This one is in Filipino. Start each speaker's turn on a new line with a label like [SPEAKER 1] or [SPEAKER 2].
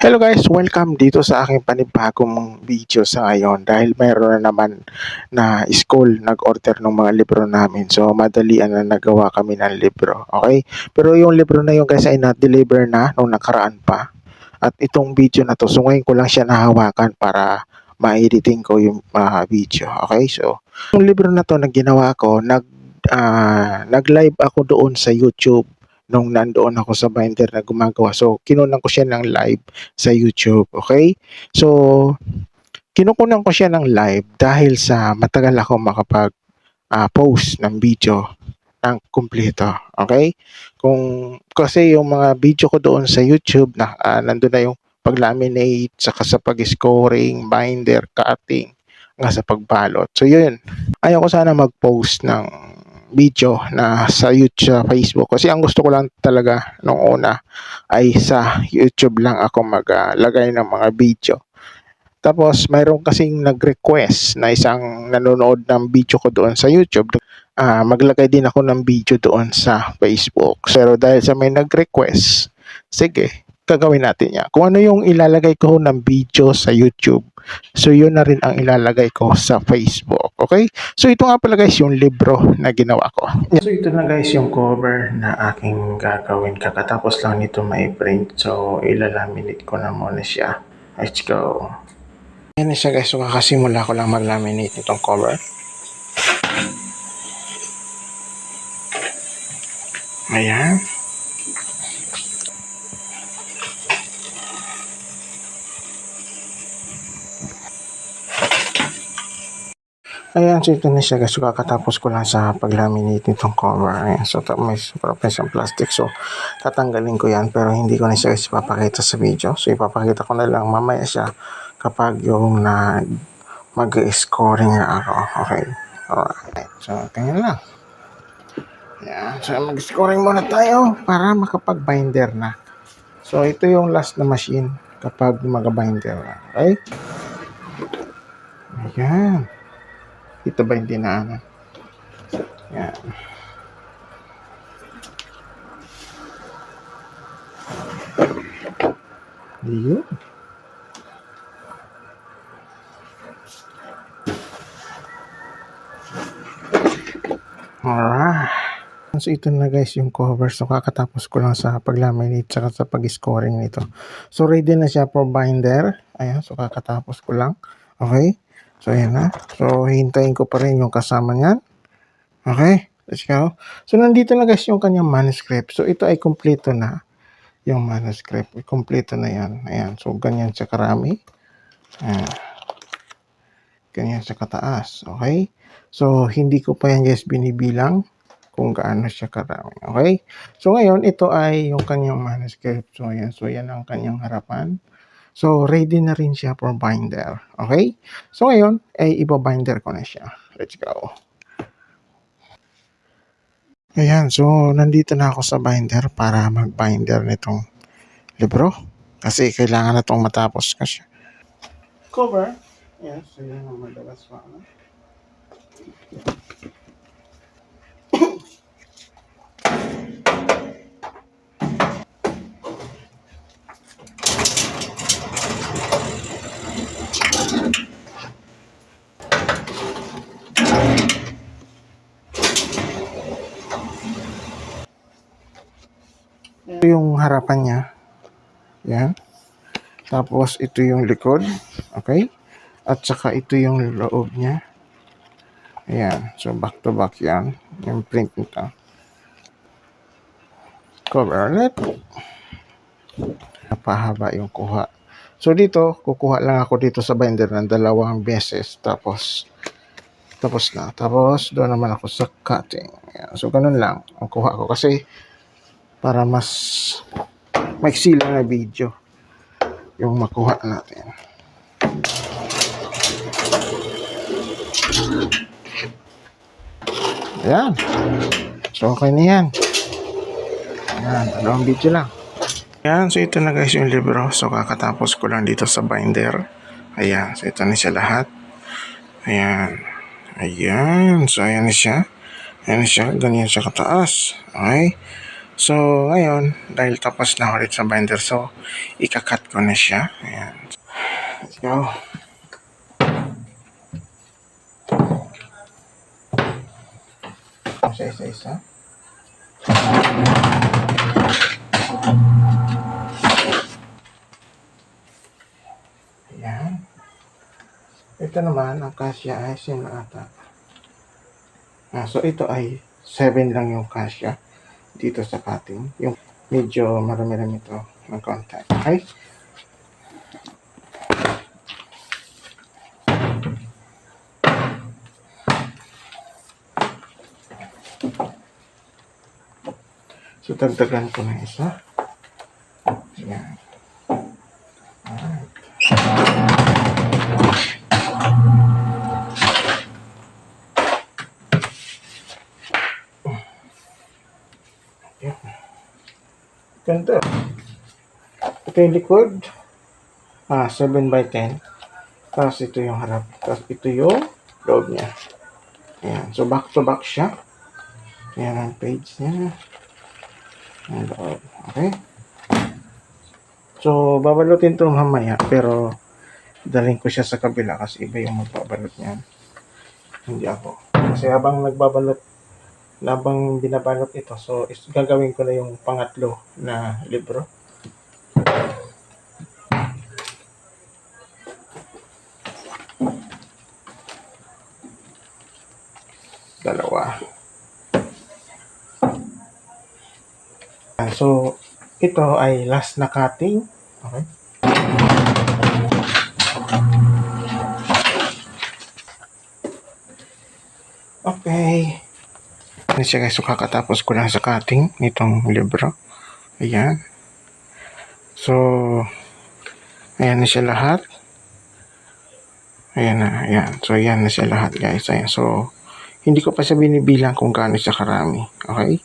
[SPEAKER 1] Hello guys, welcome dito sa aking panibagong video sa ngayon dahil mayroon na naman na school nag-order ng mga libro namin. So madalian na nagawa kami ng libro. Okay? Pero yung libro na yun guys ay na-deliver na nung nakaraan pa. At itong video na to, so ngayon ko lang siya nahawakan para ma-editing ko yung ah, video. Okay? So yung libro na to na ginawa ko, nag ah, nag-live ako doon sa YouTube nung nandoon ako sa binder na gumagawa. So, kinunan ko siya ng live sa YouTube. Okay? So, kinukunan ko siya ng live dahil sa matagal ako makapag ah, post ng video ng kumpleto. Okay? Kung kasi yung mga video ko doon sa YouTube na ah, nandun na yung pag-laminate, saka sa pag-scoring, binder, cutting, nga sa pagbalot. So yun, ayaw ko sana mag-post ng video na sa YouTube, Facebook. Kasi ang gusto ko lang talaga nung una ay sa YouTube lang ako maglagay ng mga video. Tapos mayroon kasing nag-request na isang nanonood ng video ko doon sa YouTube. Ah, maglagay din ako ng video doon sa Facebook. Pero dahil sa may nag-request, sige, gagawin natin yan. Kung ano yung ilalagay ko ng video sa YouTube, so yun na rin ang ilalagay ko sa Facebook. Okay? So ito nga pala guys yung libro na ginawa ko. So ito na guys yung cover na aking gagawin. Kakatapos lang nito may print. So ilalaminate ko na muna siya. Let's go. Yan na siya guys. So kakasimula ko lang mag-laminate itong cover. Ayan. Ayan, so ito na siya guys. So, kakatapos ko lang sa pag-laminate nitong cover. Ayan, so may siyang plastic. So, tatanggalin ko yan. Pero hindi ko na siya guys ipapakita sa video. So, ipapakita ko na lang mamaya siya kapag yung na mag-scoring na ako. Okay. Alright. So, ganyan lang. Ayan. So, mag-scoring muna tayo para makapag-binder na. So, ito yung last na machine kapag mag-binder na. Okay? Ayan. Ito ba hindi na ano? Yan. Yun. Alright. So ito na guys yung cover. So kakatapos ko lang sa pag-laminate saka sa pag-scoring nito. So ready na siya for binder. Ayan. So kakatapos ko lang. Okay. So, ayan na. So, hintayin ko pa rin yung kasama niyan. Okay? Let's go. So, nandito na guys yung kanyang manuscript. So, ito ay kompleto na yung manuscript. Kompleto na yan. Ayan. So, ganyan siya karami. Ayan. Ganyan siya kataas. Okay? So, hindi ko pa yan guys binibilang kung gaano siya karami. Okay? So, ngayon, ito ay yung kanyang manuscript. So, ayan. So, yan ang kanyang harapan. So, ready na rin siya for binder. Okay? So, ngayon, ay ibabinder ko na siya. Let's go. Ayan, so nandito na ako sa binder para mag-binder nitong libro. Kasi kailangan na itong matapos kasi. Cover. Yes, so yan ang madalas pa. Yung harapan niya. Yan. Tapos ito yung likod. Okay? At saka ito yung loob niya. Ayan. So back to back yan. Yung print nito. Cover ulit. Napahaba yung kuha. So dito, kukuha lang ako dito sa binder ng dalawang beses. Tapos, tapos na. Tapos, doon naman ako sa cutting. Ayan. So, ganun lang ang kuha ko. Kasi, para mas maiksi lang na video yung makuha natin. Ayan. So, okay na yan. Ayan, dalawang video lang. Ayan, so ito na guys yung libro. So, kakatapos ko lang dito sa binder. Ayan, so ito na siya lahat. Ayan. Ayan, so ayan na siya. Ayan na siya, ganyan siya kataas. Okay. So, ngayon, dahil tapos na ulit sa binder, so, ikakat ko na siya. Ayan. Let's go. Isa, isa, isa. Ayan. Ito naman, ang kasya ay sino ata. Ah, so ito ay 7 lang yung kasya dito sa cutting. Yung medyo marami-rami ito ng contact. Okay? So, dagdagan ko na isa. Ganda. Ito yung likod. Ah, 7 by 10. Tapos ito yung harap. Tapos ito yung loob niya. Ayan. So, back to back siya. Ayan ang page niya. Ang loob. Okay? So, babalutin to mamaya. Pero, dalhin ko siya sa kabila kasi iba yung magbabalot niyan. Hindi ako. Kasi habang nagbabalot, habang binabalot ito, so is, gagawin ko na yung pangatlo na libro. Dalawa. So, ito ay last na cutting. Okay. Okay. Ano siya guys, so kakatapos ko lang sa cutting nitong libro. Ayan. So, ayan na siya lahat. Ayan na, ayan. So, ayan na siya lahat guys. Ayan. So, hindi ko pa siya binibilang kung gaano siya karami. Okay?